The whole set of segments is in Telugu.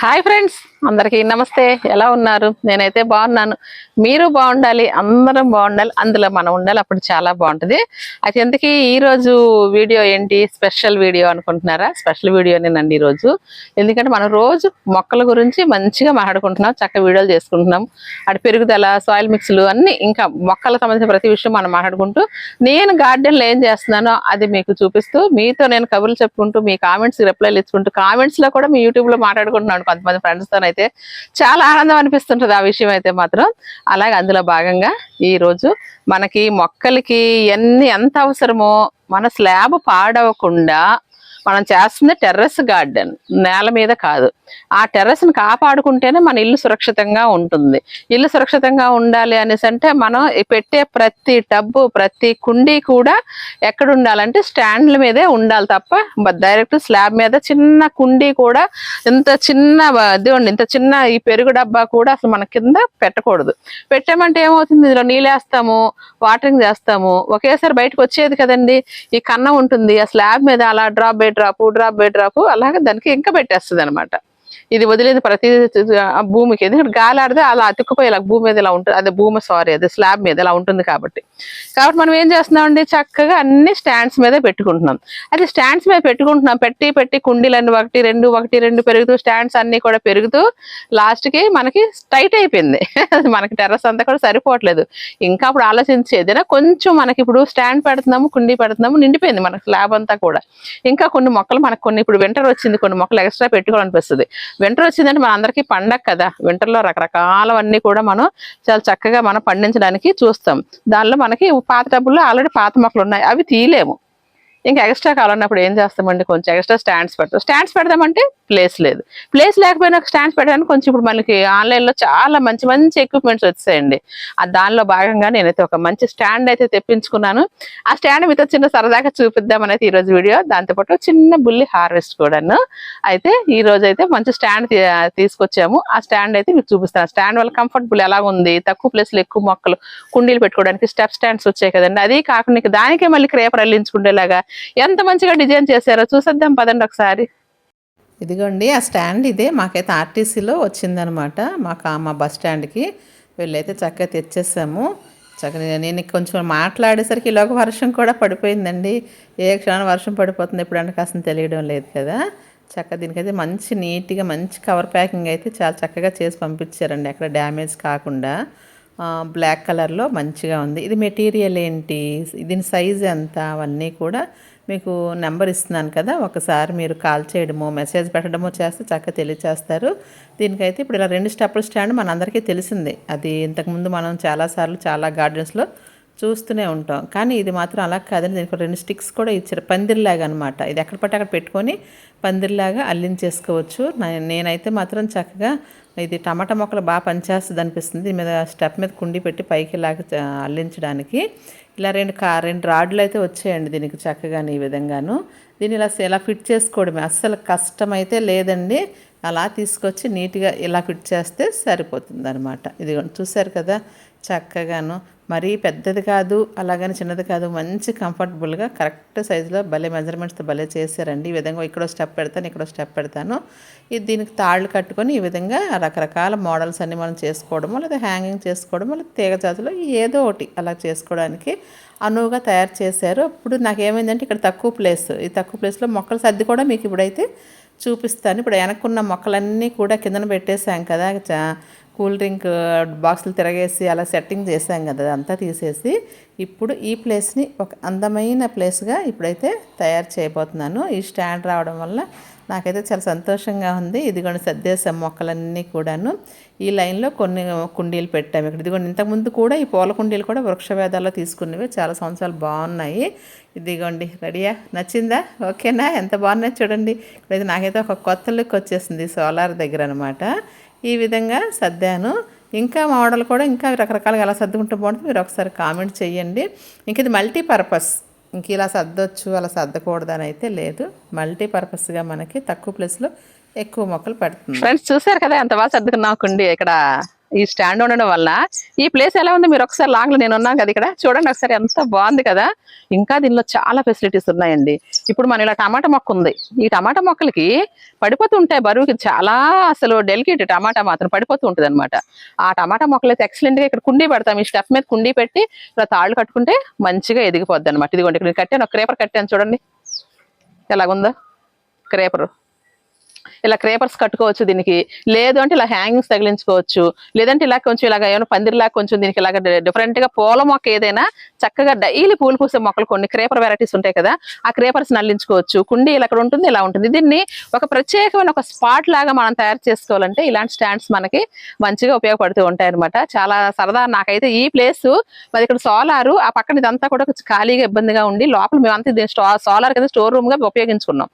హాయ్ ఫ్రెండ్స్ అందరికీ నమస్తే. ఎలా ఉన్నారు? నేనైతే బాగున్నాను. మీరు బాగుండాలి అందరం బాగుండాలి అందులో మనం ఉండాలి అప్పుడు చాలా బాగుంటుంది. అయితే ఎందుకు ఈ రోజు వీడియో ఏంటి? స్పెషల్ వీడియో అనుకుంటున్నారా? స్పెషల్ వీడియోనేనండి ఈరోజు రోజు. ఎందుకంటే మనం రోజు మొక్కల గురించి మంచిగా మాట్లాడుకుంటున్నాం చక్కగా వీడియోలు చేసుకుంటున్నాం. అటు పెరుగుదల సాయిల్ మిక్స్లు అన్ని ఇంకా మొక్కలకు సంబంధించిన ప్రతి విషయం మనం మాట్లాడుకుంటూ నేను గార్డెన్లో ఏం చేస్తున్నానో అది మీకు చూపిస్తూ మీతో నేను కబుర్లు చెప్పుకుంటూ మీ కామెంట్స్ రిప్లైలు ఇచ్చుకుంటూ కామెంట్స్లో కూడా మీ యూట్యూబ్లో మాట్లాడుకుంటున్నాను. కొంతమంది ఫ్రెండ్స్తో అయితే చాలా ఆనందం అనిపిస్తుంటది ఆ విషయం అయితే మాత్రం. అలాగే అందులో భాగంగా ఈ రోజు మనకి మొక్కలకి ఎన్ని ఎంత అవసరమో మన స్లాబ్ పాడవకుండా మనం చేస్తుంది టెర్రస్ గార్డెన్ నేల మీద కాదు. ఆ టెర్రస్ని కాపాడుకుంటేనే మన ఇల్లు సురక్షితంగా ఉంటుంది. ఇల్లు సురక్షితంగా ఉండాలి అనేసి అంటే మనం పెట్టే ప్రతి టబ్బు ప్రతి కుండీ కూడా ఎక్కడ ఉండాలంటే స్టాండ్ల మీదే ఉండాలి తప్ప డైరెక్ట్ స్లాబ్ మీద చిన్న కుండీ కూడా ఇంత చిన్న ఇదిగోండి ఇంత చిన్న ఈ పెరుగు డబ్బా కూడా అసలు మన కింద పెట్టకూడదు. పెట్టామంటే ఏమవుతుంది? ఇందులో నీళ్ళు వేస్తాము వాటరింగ్ చేస్తాము. ఒకేసారి బయటకు వచ్చేది కదండి? ఈ కన్నం ఉంటుంది ఆ స్లాబ్ మీద అలా drop by drop drop by drop అలాగే దానికి ఇంకా పెట్టేస్తుంది అనమాట ఇది వదిలేదు ప్రతి ఆ భూమికి. ఎందుకంటే గాలి ఆడితే అలా అతుక్కుపోయి ఇలా భూమి మీద ఇలా ఉంటుంది అదే భూమి సారీ అదే స్లాబ్ మీద ఇలా ఉంటుంది కాబట్టి. కాబట్టి మనం ఏం చేస్తున్నామండి? చక్కగా అన్ని స్టాండ్స్ మీద పెట్టుకుంటున్నాం. అది స్టాండ్స్ మీద పెట్టుకుంటున్నాం. పెట్టి పెట్టి కుండీలన్నీ ఒకటి రెండు ఒకటి రెండు పెరుగుతూ స్టాండ్స్ అన్ని కూడా పెరుగుతూ లాస్ట్కి మనకి టైట్ అయిపోయింది. అది మనకి టెర్రస్ అంతా కూడా సరిపోవట్లేదు. ఇంకా అప్పుడు ఆలోచించేదినా కొంచెం మనకి ఇప్పుడు స్టాండ్ పెడుతున్నాము కుండీ పెడుతున్నాము నిండిపోయింది మనకి స్లాబ్ అంతా కూడా. ఇంకా కొన్ని మొక్కలు మనకు కొన్ని ఇప్పుడు వింటర్ వచ్చింది కొన్ని మొక్కలు ఎక్స్ట్రా పెట్టుకోవాలనిపిస్తుంది. వింటర్ వచ్చిందంటే మన అందరికీ పండగ కదా. వింటర్లో రకరకాలవన్నీ కూడా మనం చాలా చక్కగా మనం పండించడానికి చూస్తాం. దానిలో మనకి పాత డబ్బుల్లో ఆల్రెడీ పాత మొక్కలు ఉన్నాయి అవి తీయలేము. ఇంకా ఎక్స్ట్రా కావాలన్నప్పుడు ఏం చేస్తామండి? కొంచెం ఎక్స్ట్రా స్టాండ్స్ పెడతాం. స్టాండ్స్ పెడదామంటే ప్లేస్ లేదు. ప్లేస్ లేకపోయినా స్టాండ్స్ పెట్టడానికి కొంచెం ఇప్పుడు మనకి ఆన్లైన్లో చాలా మంచి మంచి ఎక్విప్మెంట్స్ వచ్చాయండి. ఆ దానిలో భాగంగా నేనైతే ఒక మంచి స్టాండ్ అయితే తెప్పించుకున్నాను. ఆ స్టాండ్ మీతో చిన్న సరదాగా చూపిద్దామని అయితే ఈరోజు వీడియో దాంతోపాటు చిన్న బుల్లి హార్వెస్ట్ కూడాను. అయితే ఈ రోజు అయితే మంచి స్టాండ్ తీసుకొచ్చాము. ఆ స్టాండ్ అయితే మీకు చూపిస్తాను. స్టాండ్ వల్ల కంఫర్టబుల్ ఎలా ఉంది? తక్కువ ప్లేస్లో ఎక్కువ మొక్కలు కుండీలు పెట్టుకోవడానికి స్టెప్ స్టాండ్స్ వచ్చాయి కదండి. అది కాకుండా దానికే మళ్ళీ క్రేపర్ అల్లించుకునేలాగా ఎంత మంచిగా డిజైన్ చేశారో చూసేద్దాం పదండి ఒకసారి. ఇదిగోండి ఆ స్టాండ్ ఇదే. మాకైతే ఆర్టీసీలో వచ్చిందనమాట. మాకు మా బస్ స్టాండ్కి వీళ్ళైతే చక్కగా తెచ్చేసాము. చక్కగా నేను కొంచెం మాట్లాడేసరికి ఇలాగ వర్షం కూడా పడిపోయిందండి. ఏ క్షణం వర్షం పడిపోతుంది ఎప్పుడంటే కాస్త తెలియడం లేదు కదా. చక్కగా దీనికైతే మంచి నీట్గా మంచి కవర్ ప్యాకింగ్ అయితే చాలా చక్కగా చేసి పంపించారండి. అక్కడ డ్యామేజ్ కాకుండా. బ్లాక్ కలర్లో మంచిగా ఉంది. ఇది మెటీరియల్ ఏంటి? దీని సైజ్ ఎంత? అవన్నీ కూడా మీకు నెంబర్ ఇస్తున్నాను కదా. ఒకసారి మీరు కాల్ చేయడమో మెసేజ్ పెట్టడమో చేస్తే చక్కగా తెలియచేస్తారు. దీనికైతే ఇప్పుడు ఇలా రెండు స్టెప్పుల స్టాండ్ మనందరికీ తెలిసిందే. అది ఇంతకుముందు మనం చాలాసార్లు చాలా గార్డెన్స్లో చూస్తూనే ఉంటాం. కానీ ఇది మాత్రం అలా కాదండి దీనికి రెండు స్టిక్స్ కూడా ఇచ్చారు. పందిరిలాగా అనమాట ఇది ఎక్కడ పట్టి అక్కడ పెట్టుకొని పందిరిలాగా అల్లించేసుకోవచ్చు. నేనైతే మాత్రం చక్కగా ఇది టమాటా మొక్కలు బాగా పనిచేస్తుంది అనిపిస్తుంది. దీని మీద స్టెప్ మీద కుండి పెట్టి పైకి ఇలాగ అల్లించడానికి. ఇలా రెండు కా రెండు రాడ్లు అయితే వచ్చాయండి దీనికి చక్కగాను ఈ విధంగాను. దీన్ని ఇలా ఇలా ఫిట్ చేసుకోవడమే. అస్సలు కష్టమైతే లేదండి. అలా తీసుకొచ్చి నీట్గా ఇలా ఫిట్ చేస్తే సరిపోతుంది అనమాట ఇది చూశారు కదా? చక్కగాను. మరీ పెద్దది కాదు అలాగని చిన్నది కాదు మంచి కంఫర్టబుల్గా కరెక్ట్ సైజులో భలే మెజర్మెంట్స్తో భలే చేశారండి. ఈ విధంగా ఇక్కడో స్టెప్ పెడతాను ఇక్కడో స్టెప్ పెడతాను. ఇది దీనికి తాళ్ళు కట్టుకొని ఈ విధంగా రకరకాల మోడల్స్ అన్ని మనం చేసుకోవడమో లేదా హ్యాంగింగ్ చేసుకోవడమో లేదా తీగ జాతులో ఏదో ఒకటి అలా చేసుకోవడానికి అనువుగా తయారు చేశారు. ఇప్పుడు నాకు ఏమైందంటే ఇక్కడ తక్కువ ప్లేస్. ఈ తక్కువ ప్లేస్లో మొక్కలు సర్ది కూడా మీకు ఇప్పుడైతే చూపిస్తాను. ఇప్పుడు వెనక్కున్న మొక్కలన్నీ కూడా కిందన పెట్టేశాం కదా చా- కూల్ డ్రింక్ బాక్సులు తిరగేసి అలా సెట్టింగ్ చేసాం కదా అదంతా తీసేసి ఇప్పుడు ఈ ప్లేస్ని ఒక అందమైన ప్లేస్గా ఇప్పుడైతే తయారు చేయబోతున్నాను. ఈ స్టాండ్ రావడం వల్ల నాకైతే చాలా సంతోషంగా ఉంది. ఇదిగోండి సర్దేశం మొక్కలన్నీ కూడాను. ఈ లైన్లో కొన్ని కుండీలు పెట్టాము ఇక్కడ. ఇదిగోండి ఇంతకుముందు కూడా ఈ పూల కుండీలు కూడా వృక్షవేదాల్లో తీసుకున్నవి చాలా సంవత్సరాలు బాగున్నాయి. ఇదిగోండి రెడీయా? నచ్చిందా? ఓకేనా? ఎంత బాగున్నాయి చూడండి. ఇప్పుడైతే నాకైతే ఒక కొత్త లుక్ వచ్చేసింది సోలార్ దగ్గర అనమాట ఈ విధంగా సర్దాను. ఇంకా మోడల్ కూడా ఇంకా రకరకాలుగా ఎలా సర్దుకుంటూ బాగుంటుంది మీరు ఒకసారి కామెంట్ చేయండి. ఇంక ఇది మల్టీపర్పస్. ఇంక ఇలా సర్దొచ్చు అలా సర్దకూడదు అని అయితే లేదు. మల్టీపర్పస్గా మనకి తక్కువ ప్లేస్లో ఎక్కువ మొక్కలు పెడుతుంది. ఫ్రెండ్స్ చూసారు కదా ఎంత బాగా సర్దుకున్నాం కుండి ఇక్కడ. ఈ స్టాండ్ ఉండడం వల్ల. ఈ ప్లేస్ ఎలా ఉంది? మీరు ఒకసారి లాంగ్లో నేను ఉన్నాను కదా ఇక్కడ. చూడండి ఒకసారి ఎంత బాగుంది కదా. ఇంకా దీనిలో చాలా ఫెసిలిటీస్ ఉన్నాయండి. ఇప్పుడు మన ఇలా టమాటా మొక్క ఉంది. ఈ టమాటా మొక్కలకి పడిపోతుంటాయి బరువుకి. చాలా అసలు డెలికేట్ టమాటా మాత్రం పడిపోతూ ఉంటుంది అనమాట ఆ టమాటా మొక్కలు అయితే ఎక్సలెంట్గా ఇక్కడ కుండీ పెడతాం. ఈ స్టెప్ మీద కుండీ పెట్టి ఇలా తాళ్ళు కట్టుకుంటే మంచిగా ఎదిగిపోద్ది అనమాట ఇదిగోండి ఇక్కడ కట్టాను. ఒక క్రేపర్ కట్టాను చూడండి. ఎలాగుందో? క్రేపర్. ఇలా క్రేపర్స్ కట్టుకోవచ్చు దీనికి. లేదు అంటే ఇలా హ్యాంగింగ్స్ తగిలించుకోవచ్చు. లేదంటే ఇలా కొంచెం ఇలాగ ఏమైనా పందిరిలా కొంచెం దీనికి ఇలాగ డిఫరెంట్గా పూల మొక్క ఏదైనా చక్కగా డైలీ పూలు పూసే మొక్కలు కొన్ని క్రేపర్ వెరైటీస్ ఉంటాయి కదా ఆ క్రేపర్స్ నల్లించుకోవచ్చు. కుండీ ఇలా అక్కడ ఉంటుంది ఇలా ఉంటుంది. దీన్ని ఒక ప్రత్యేకమైన ఒక స్పాట్ లాగా మనం తయారు చేసుకోవాలంటే ఇలాంటి స్టాండ్స్ మనకి మంచిగా ఉపయోగపడుతూ ఉంటాయి అనమాట చాలా సరదా నాకైతే ఈ ప్లేస్ మరి ఇక్కడ సోలారు ఆ పక్కన ఇదంతా కూడా ఖాళీగా ఇబ్బందిగా ఉండి లోపల మేమంతా దీన్ని సోలార్ కింద స్టోర్ రూమ్గా ఉపయోగించుకున్నాం.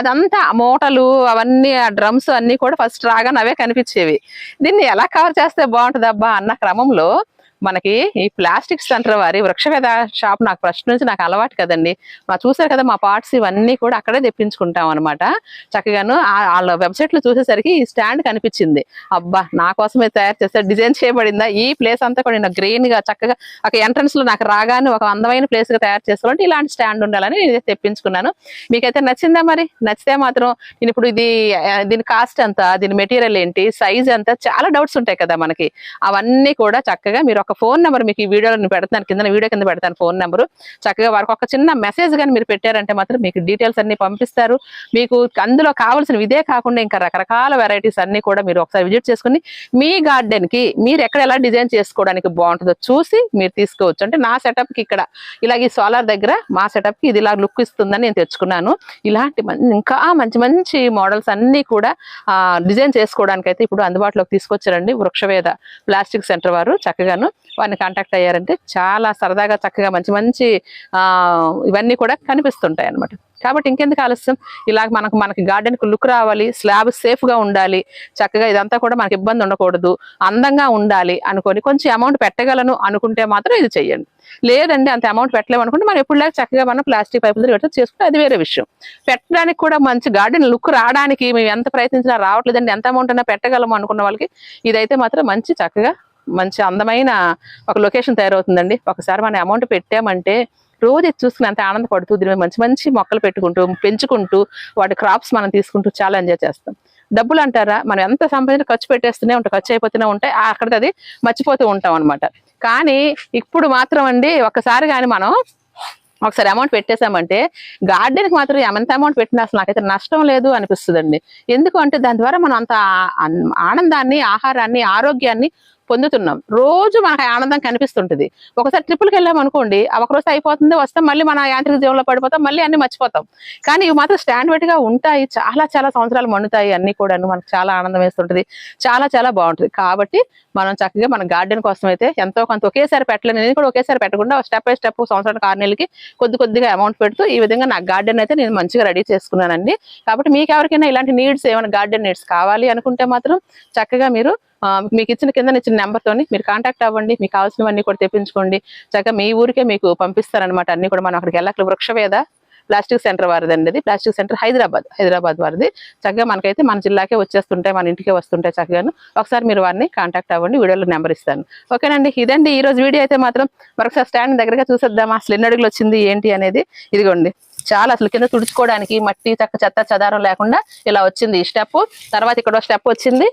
అదంతా మూటలు అవన్నీ ఆ డ్రమ్స్ అన్ని కూడా ఫస్ట్ రాగానే అవే కనిపించేవి. దీన్ని ఎలా కవర్ చేస్తే బాగుంటుందబ్బా అన్న క్రమంలో మనకి ఈ ప్లాస్టిక్ సెంటర్ వారి వృక్షవేద షాప్ నాకు ఫస్ట్ నుంచి నాకు అలవాటు కదండి. మా చూసారు కదా మా పార్ట్స్ ఇవన్నీ కూడా అక్కడే తెప్పించుకుంటాం అనమాట చక్కగాను ఆ- వాళ్ళ వెబ్సైట్లో చూసేసరికి ఈ స్టాండ్ కనిపించింది. అబ్బా నా కోసమే తయారు చేస్తే డిజైన్ చేయబడిందా? ఈ ప్లేస్ అంతా కూడా గ్రీన్గా చక్కగా ఒక ఎంట్రన్స్లో నాకు రాగానే ఒక అందమైన ప్లేస్గా తయారు చేసుకోవాలంటే ఇలాంటి స్టాండ్ ఉండాలని నేను తెప్పించుకున్నాను. మీకైతే నచ్చిందా మరి? నచ్చితే మాత్రం నేను ఇప్పుడు ఇది దీని కాస్ట్ ఎంత? దీని మెటీరియల్ ఏంటి? సైజ్ ఎంత? చాలా డౌట్స్ ఉంటాయి కదా మనకి. అవన్నీ కూడా చక్కగా మీరు ఒక ఫోన్ నెంబర్ మీకు ఈ వీడియోలో పెడతాను కింద వీడియో కింద పెడతాను ఫోన్ నెంబర్. చక్కగా వారికి ఒక చిన్న మెసేజ్ కానీ మీరు పెట్టారంటే మాత్రం మీకు డీటెయిల్స్ అన్ని పంపిస్తారు. మీకు అందులో కావాల్సిన ఇదే కాకుండా ఇంకా రకరకాల వెరైటీస్ అన్ని కూడా మీరు ఒకసారి విజిట్ చేసుకుని మీ గార్డెన్కి మీరు ఎక్కడ ఎలా డిజైన్ చేసుకోవడానికి బాగుంటుందో చూసి మీరు తీసుకోవచ్చు. అంటే నా సెటప్కి ఇక్కడ ఇలాగ ఈ సోలార్ దగ్గర మా సెటప్కి ఇది ఇలా లుక్ ఇస్తుందని నేను తెచ్చుకున్నాను. ఇలాంటి ఇంకా మంచి మంచి మోడల్స్ అన్ని కూడా డిజైన్ చేసుకోవడానికి అయితే ఇప్పుడు అందుబాటులోకి తీసుకొచ్చారండి వృక్షవేద ప్లాస్టిక్ సెంటర్ వారు చక్కగాను. వారిని కాంటాక్ట్ అయ్యారంటే చాలా సరదాగా చక్కగా మంచి మంచి ఇవన్నీ కూడా కనిపిస్తుంటాయి అన్నమాట కాబట్టి ఇంకెందుకు ఆలస్యం? ఇలాగ మనకు మనకి గార్డెన్కి లుక్ రావాలి స్లాబ్ సేఫ్గా ఉండాలి చక్కగా ఇదంతా కూడా మనకి ఇబ్బంది ఉండకూడదు అందంగా ఉండాలి అనుకొని కొంచెం అమౌంట్ పెట్టగలను అనుకుంటే మాత్రం ఇది చెయ్యండి. లేదండి అంత అమౌంట్ పెట్టలేము అనుకుంటే మనం ఎప్పుడులాగా చక్కగా మనం ప్లాస్టిక్ పైపులు పెట్టి చేసుకుంటే అది వేరే విషయం. పెట్టడానికి కూడా మంచి గార్డెన్ లుక్ రావడానికి మేము ఎంత ప్రయత్నించినా రావట్లేదండి ఎంత అమౌంట్ అయినా పెట్టగలము అనుకున్న వాళ్ళకి ఇదైతే మాత్రం మంచి చక్కగా మంచి అందమైన ఒక లొకేషన్ తయారవుతుందండి. ఒకసారి మనం అమౌంట్ పెట్టామంటే రోజు చూసుకుని అంత ఆనందపడుతూ దీని మంచి మంచి మొక్కలు పెట్టుకుంటూ పెంచుకుంటూ వాటి క్రాప్స్ మనం తీసుకుంటూ చాలా ఎంజాయ్ చేస్తాం. డబ్బులు అంటారా? మనం ఎంత సంపాదించిన ఖర్చు పెట్టేస్తూనే ఉంటాం ఖర్చు అయిపోతూనే ఉంటాయి అక్కడ అది మర్చిపోతూ ఉంటాం అనమాట కానీ ఇప్పుడు మాత్రం అండి ఒక్కసారి కానీ మనం ఒకసారి అమౌంట్ పెట్టేశామంటే గార్డెన్కి మాత్రం ఎంత అమౌంట్ పెట్టినా అసలు నాకైతే నష్టం లేదు అనిపిస్తుందండి. ఎందుకు అంటే దాని ద్వారా మనం అంత ఆనందాన్ని ఆహారాన్ని ఆరోగ్యాన్ని పొందుతున్నాం. రోజు మనకు ఆనందం కనిపిస్తుంటుంది. ఒకసారి ట్రిపుల్కి వెళ్ళాం అనుకోండి ఒకరోజు రోజు అయిపోతుంది వస్తాం మళ్ళీ మన యాంత్రిక జీవంలో పడిపోతాం మళ్ళీ అన్ని మర్చిపోతాం. కానీ ఇవి మాత్రం స్టాండర్డ్గా ఉంటాయి. చాలా చాలా సంవత్సరాలు మన్నుతాయి అన్ని కూడా మనకు చాలా ఆనందం వేస్తుంటది. చాలా చాలా బాగుంటుంది. కాబట్టి మనం చక్కగా మన గార్డెన్ కోసం అయితే ఎంతో కొంత ఒకేసారి పెట్టలేను నేను కూడా ఒకేసారి పెట్టకుండా స్టెప్ బై స్టెప్ సంవత్సరానికి ఆరు నెలలకి కొద్ది కొద్దిగా అమౌంట్ పెడుతూ ఈ విధంగా నా గార్డెన్ అయితే నేను మంచిగా రెడీ చేసుకున్నానండి. కాబట్టి మీకు ఎవరికైనా ఇలాంటి నీడ్స్ ఏమైనా గార్డెన్ నీడ్స్ కావాలి అనుకుంటే మాత్రం చక్కగా మీరు మీకు ఇచ్చిన కింద ఇచ్చిన నెంబర్ తోని మీరు కాంటాక్ట్ అవ్వండి మీకు కావాల్సినవన్నీ కూడా తెప్పించుకోండి. చక్కగా మీ ఊరికే మీకు పంపిస్తారనమాట అన్ని కూడా మనం అక్కడికి వెళ్ళక వృక్షవేద ప్లాస్టిక్ సెంటర్ వారిదండి ఇది. ప్లాస్టిక్ సెంటర్ హైదరాబాద్ హైదరాబాద్ వారిది. చక్కగా మనకైతే మన జిల్లాకే వచ్చేస్తుంటాయి మన ఇంటికే వస్తుంటాయి చక్కగాను. ఒకసారి మీరు వారిని కాంటాక్ట్ అవ్వండి వీడియోలో నెంబర్ ఇస్తాను. ఓకేనండి ఇదండి ఈ రోజు వీడియో అయితే మాత్రం మరొకసారి స్టాండ్ దగ్గరగా చూసేద్దాం అసలు ఎన్ని అడుగులు వచ్చింది ఏంటి అనేది? ఇదిగోండి. చాలా అసలు కింద తుడుచుకోవడానికి మట్టి చక్క చెత్త చెదారం లేకుండా ఇలా వచ్చింది ఈ స్టెప్. తర్వాత ఇక్కడ స్టెప్ వచ్చింది.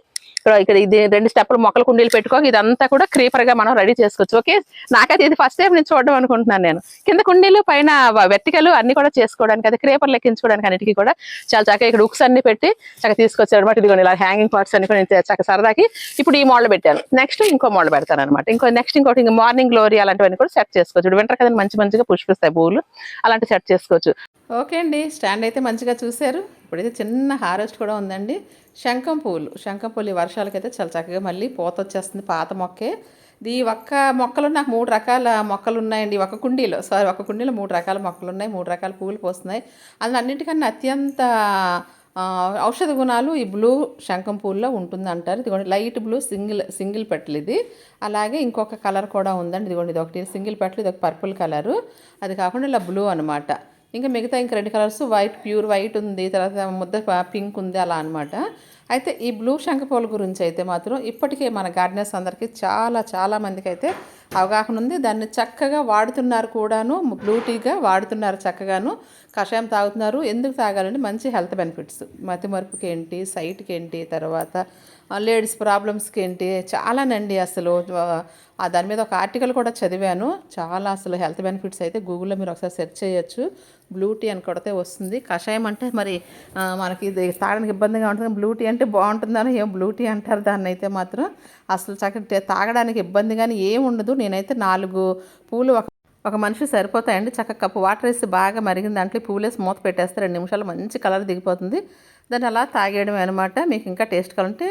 ఇక్కడ ఇక్కడ ఇది రెండు స్టెప్పులు మొక్కలు కుండీలు పెట్టుకో ఇదంతా కూడా క్రీపర్గా మనం రెడీ చేసుకోవచ్చు. ఓకే? నాకైతే ఇది ఫస్ట్ టైం నేను చూడడం అనుకుంటున్నాను నేను. కింద కుండీలు పైన వెట్టికలు అన్ని కూడా చేసుకోవడానికి అది క్రీపర్ లెక్కించుకోవడానికి అన్నిటికీ కూడా చాలా చక్కగా ఇక్కడ ఉక్స్ అన్ని పెట్టి చక్కగా తీసుకొచ్చారు అనమాట ఇదిగోండి ఇలా హ్యాంగింగ్ పార్ట్స్ అన్ని కూడా చక్కగా సరదాకి ఇప్పుడు ఈ మోడల్ పెట్టాను. నెక్స్ట్ ఇంకో మోడల్ పెడతాను అనమాట ఇంకో నెక్స్ట్ ఇంకోటి ఇంకా మార్నింగ్ గ్లోరీ అలాంటివన్నీ కూడా సెట్ చేసుకోవచ్చు. ఇప్పుడు వింటర్ కదా మంచి మంచిగా పుష్పిస్తాయి పువ్వులు అలాంటి సెట్ చేసుకోవచ్చు. ఓకే అండి స్టాండ్ అయితే మంచిగా చూశారు. ఇప్పుడైతే చిన్న హారెస్ట్ కూడా ఉందండి. శంఖం పువ్వులు శంఖం పువ్వులు ఈ వర్షాలకైతే చాలా చక్కగా మళ్ళీ పూత వచ్చేస్తుంది పాత మొక్కే. ఈ ఒక్క మొక్కలు నాకు మూడు రకాల మొక్కలు ఉన్నాయండి. ఒక కుండీలో సారీ ఒక కుండీలో మూడు రకాల మొక్కలు ఉన్నాయి. మూడు రకాల పువ్వులు పోస్తున్నాయి. అందులో అన్నిటికన్నా అత్యంత ఔషధ గుణాలు ఈ బ్లూ శంఖం పూల్లో ఉంటుంది అంటారు ఇదిగోండి light blue single single petal ఇది. అలాగే ఇంకొక కలర్ కూడా ఉందండి. ఇదిగోండి ఇది ఒకటి సింగిల్ పెటల్ ఇది ఒక పర్పుల్ కలరు. అది కాకుండా ఇలా బ్లూ అనమాట ఇంకా మిగతా ఇంకా రెండు కలర్స్ వైట్ ప్యూర్ వైట్ ఉంది తర్వాత ముద్ద పింక్ ఉంది అలా అనమాట అయితే ఈ బ్లూ శంఖపూల గురించి అయితే మాత్రం ఇప్పటికే మన గార్డెనర్స్ అందరికీ చాలా చాలా మందికి అయితే అవగాహన ఉంది. దాన్ని చక్కగా వాడుతున్నారు కూడాను. బ్లూ టీగా వాడుతున్నారు చక్కగాను. కషాయం తాగుతున్నారు. ఎందుకు తాగాలంటే మంచి హెల్త్ బెనిఫిట్స్. మతిమరుపుకి ఏంటి సైట్కి ఏంటి తర్వాత లేడీస్ ప్రాబ్లమ్స్కి ఏంటి చాలానండి అసలు. దాని మీద ఒక ఆర్టికల్ కూడా చదివాను. చాలా అసలు హెల్త్ బెనిఫిట్స్ అయితే గూగుల్లో మీరు ఒకసారి సెర్చ్ చేయొచ్చు. బ్లూ టీ అని కొడితే వస్తుంది. కషాయం అంటే మరి మనకి ఇది తాగడానికి ఇబ్బందిగా ఉంటుంది. బ్లూ టీ అంటే బాగుంటుందని ఏం బ్లూ టీ అంటారు దాన్ని అయితే మాత్రం. అసలు చక్కటి తాగడానికి ఇబ్బంది కానీ ఏం ఉండదు. నేనైతే నాలుగు పూలు ఒక ఒక మనిషి సరిపోతాయండి. చక్కగా కప్పు వాటర్ వేసి బాగా మరిగిన దాంట్లో పూలేసి పువ్వులేసి మూత పెట్టేస్తే రెండు నిమిషాలు మంచి కలర్ దిగిపోతుంది. దాన్ని అలా తాగేయడం అనమాట మీకు ఇంకా టేస్ట్ కావాలంటే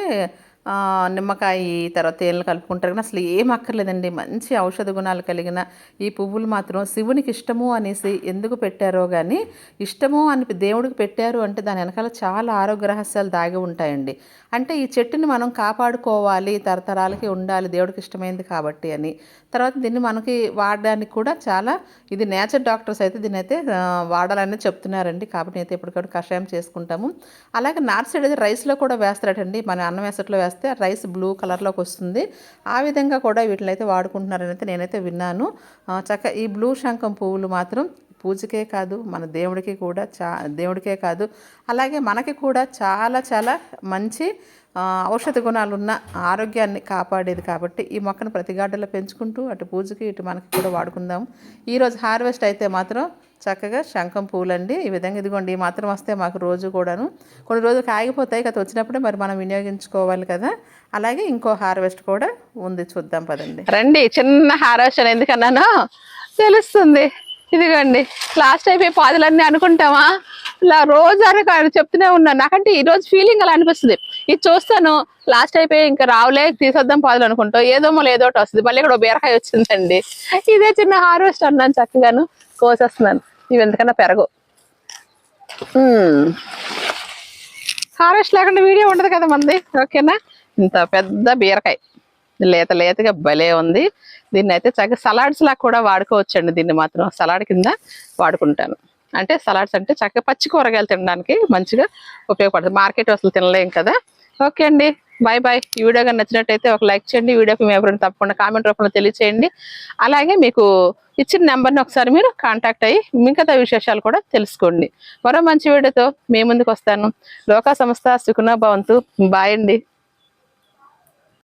నిమ్మకాయ తర్వాత తేనెలు కలుపుకుంటారు కానీ అసలు ఏం అక్కర్లేదండి. మంచి ఔషధ గుణాలు కలిగిన ఈ పువ్వులు మాత్రం శివునికి ఇష్టము అనేసి ఎందుకు పెట్టారో కానీ ఇష్టము అని దేవుడికి పెట్టారు అంటే దాని వెనకాల చాలా ఆరోగ్య రహస్యాలు దాగి ఉంటాయండి. అంటే ఈ చెట్టుని మనం కాపాడుకోవాలి తరతరాలకి ఉండాలి దేవుడికి ఇష్టమైంది కాబట్టి అని. తర్వాత దీన్ని మనకి వాడడానికి కూడా చాలా ఇది నేచర్ డాక్టర్స్ అయితే దీన్ని అయితే వాడాలని చెప్తున్నారండి. కాబట్టి అయితే ఎప్పటికప్పుడు కషాయం చేసుకుంటాము. అలాగే నార్త్ సైడ్ అయితే రైస్లో కూడా వేస్తారటండి. మన అన్నం వేసట్లో వేస్తే రైస్ బ్లూ కలర్లోకి వస్తుంది. ఆ విధంగా కూడా వీటిని అయితే వాడుకుంటున్నారని అయితే నేనైతే విన్నాను. చక్క ఈ బ్లూ శంఖం పువ్వులు మాత్రం పూజకే కాదు మన దేవుడికి కూడా చా దేవుడికే కాదు. అలాగే మనకి కూడా చాలా చాలా మంచి ఔషధ గుణాలు ఉన్న ఆరోగ్యాన్ని కాపాడేది కాబట్టి ఈ మొక్కను ప్రతి గార్డెన్లో పెంచుకుంటూ అటు పూజకి ఇటు మనకి కూడా వాడుకుందాం. ఈరోజు హార్వెస్ట్ అయితే మాత్రం చక్కగా శంఖం పూలండి. ఈ విధంగా ఇదిగోండి ఈ మాత్రం వస్తే మాకు రోజు కూడాను కొన్ని రోజులు ఆగిపోతాయి కదా వచ్చినప్పుడే మరి మనం వినియోగించుకోవాలి కదా. అలాగే ఇంకో హార్వెస్ట్ కూడా ఉంది చూద్దాం పదండి. రండి చిన్న హార్వెస్ట్ అని ఎందుకన్నానో తెలుస్తుంది. ఇదిగోండి లాస్ట్ అయిపోయి పాదులన్నీ అనుకుంటామా? ఇలా రోజు అని చెప్తూనే ఉన్నాను. నాకంటే ఈ రోజు ఫీలింగ్ అలా అనిపిస్తుంది. ఇది చూస్తాను. లాస్ట్ అయిపోయి ఇంకా రావులే తీసేద్దాం పాదులు అనుకుంటా. ఏదో మళ్ళీ ఏదో ఒకటి వస్తుంది. మళ్ళీ ఇక్కడ బీరకాయ వచ్చిందండి. ఇదే చిన్న హార్వెస్ట్ అన్నాను చక్కగాను. కోసేస్తున్నాను. ఇవి ఎందుకన్నా పెరగు. Harvest hmm. లేకుండా వీడియో ఉండదు కదా మంది. ఓకేనా? ఇంత పెద్ద బీరకాయ. లేత లేతగా భలే ఉంది. దీన్ని అయితే చక్కగా సలాడ్స్ లాగా కూడా వాడుకోవచ్చండి. దీన్ని మాత్రం సలాడ్ కింద వాడుకుంటాను. అంటే సలాడ్స్ అంటే చక్కగా పచ్చి కూరగాయలు తినడానికి మంచిగా ఉపయోగపడుతుంది. మార్కెట్ అసలు తినలేం కదా. ఓకే అండి. Bye bye. ఈ వీడియో కానీ నచ్చినట్టయితే ఒక లైక్ చేయండి. వీడియోకి మీ ఎవరైనా తప్పకుండా కామెంట్ రూపంలో తెలియచేయండి. అలాగే మీకు ఇచ్చిన నెంబర్ని ఒకసారి మీరు కాంటాక్ట్ అయ్యి మిగతా విశేషాలు కూడా తెలుసుకోండి. మరో మంచి వీడియోతో మీ ముందుకు వస్తాను. లోకా సంస్థ సుఖనా భవంతు. బాయ్ అండి.